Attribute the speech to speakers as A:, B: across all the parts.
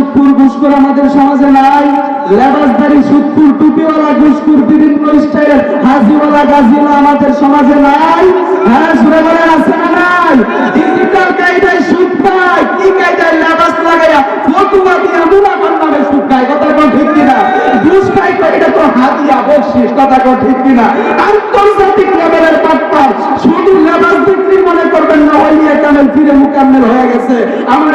A: সুৎকুর ঘুষখোর আমাদের সমাজে নাই। লেবাসদারি সুৎকুর টুপিওয়ালা ঘুষখোর বিভিন্ন স্টাইলের হাজিওয়ালা, গাজিওয়ালা আমাদের সমাজে নাই। হ্যাঁ সুরে বলে আছে না নাই? ডিজিটাল কায়দায় পায়, কি কায়দায় লেবাস লাগাইয়া দিয়া কথা কোন ঠিক কিনা? ঘুষ এটা তো হাতিয়া কথা কোন ঠিক কিনা? আন্তর্জাতিক লেভেলের শুধু লেবাস বিক্রি মনে করবেন না ওই কামেল ফিরে মুকাম্মেল হয়ে গেছে। আমার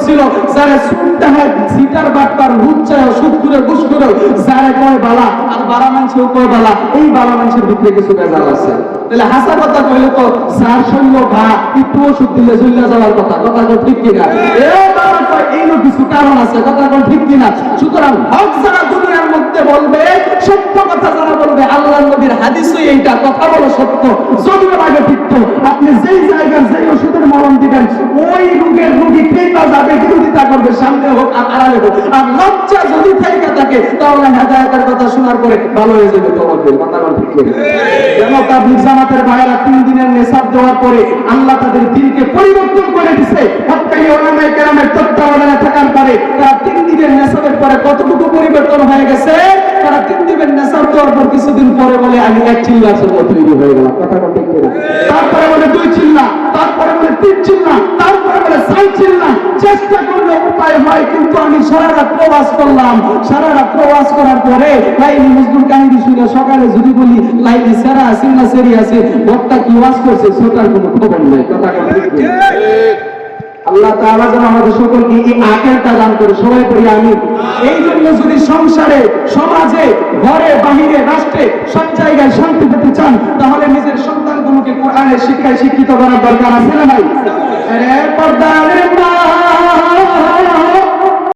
A: বলছিল যারা সুদটা হয় সিটার বাটপার হুচ্চায় সুদ করে ঘুষ করে, যারা কয় বালা, আর বালা মানুষেও কয় বালা, এই বালা মানুষের ভিতরে কিছু বেজাল আছে। তাহলে হাসা কথা কইলে তো যার শৈল ভা, একটু ওষুধ দিলে চলে যাওয়ার কথা কথা কয় ঠিক কিনা? এইরও কিছু কারণ আছে, কথা কয় ঠিক কিনা? সুতরাং হক যারা দুনিয়ার মধ্যে বলবে, সত্য কথা যারা বলবে আল্লাহ নবীর হাদিসই এইটা, কথা বলো সত্য যদিও লাগে ঠিক আপনি যেই মরণ দিবেন ওই রোগের রোগী খেয়ে যাবে, বিরোধিতা করবে, সামনে হোক আর আড়ালে হোক। আর লজ্জা যদি থেকে থাকে, তাহলে হেদায়তের কথা শোনার পরে ভালো হয়ে যাবে তোমার কথা ঠিক কেন? ভাইরা তিন দিনের নেশাব দেওয়ার পরে আল্লাহ তাদের দিনকে পরিবর্তন করে দিছে। ওলামায়ে কেরামের তত্ত্বাবধানে থাকার পরে তারা তিন দিনের নেশাবের পরে কতটুকু পরিবর্তন হয়ে গেছে? তারা তিন দিনের নেশাব দেওয়ার পর কিছুদিন পরে বলে, আমি এক জন্য তৈরি হয়ে গেলাম। কথা ঠিক তারপরে বলে, দুই চিল্লা। তারপরে তিন চিল্লা তারপরে বলে সাই চিল্লা চেষ্টা করলে উপায় হয়, কিন্তু আমি সারা রাত প্রবাস করলাম। সারা রাত প্রবাস করার পরে লাইনি মজদুর কাহিনী শুনে সকালে যদি বলি, লাইনি সেরা আছে না সেরি আছে বক্তা কি ওয়াজ করছে সেটার কোনো খবর নেই। কথা। আল্লাহ তাআলা যেন আমাদের সকলকে এই আকেলটা দান করে, সবাই করি আমি এই জন্য যদি সংসারে, সমাজে, ঘরে, বাহিরে, রাষ্ট্রে সব জায়গায় শান্তি পেতে চান, তাহলে নিজের সন্তানগুলোকে কোরআনের শিক্ষায় শিক্ষিত করার দরকার আছে না ভাই মা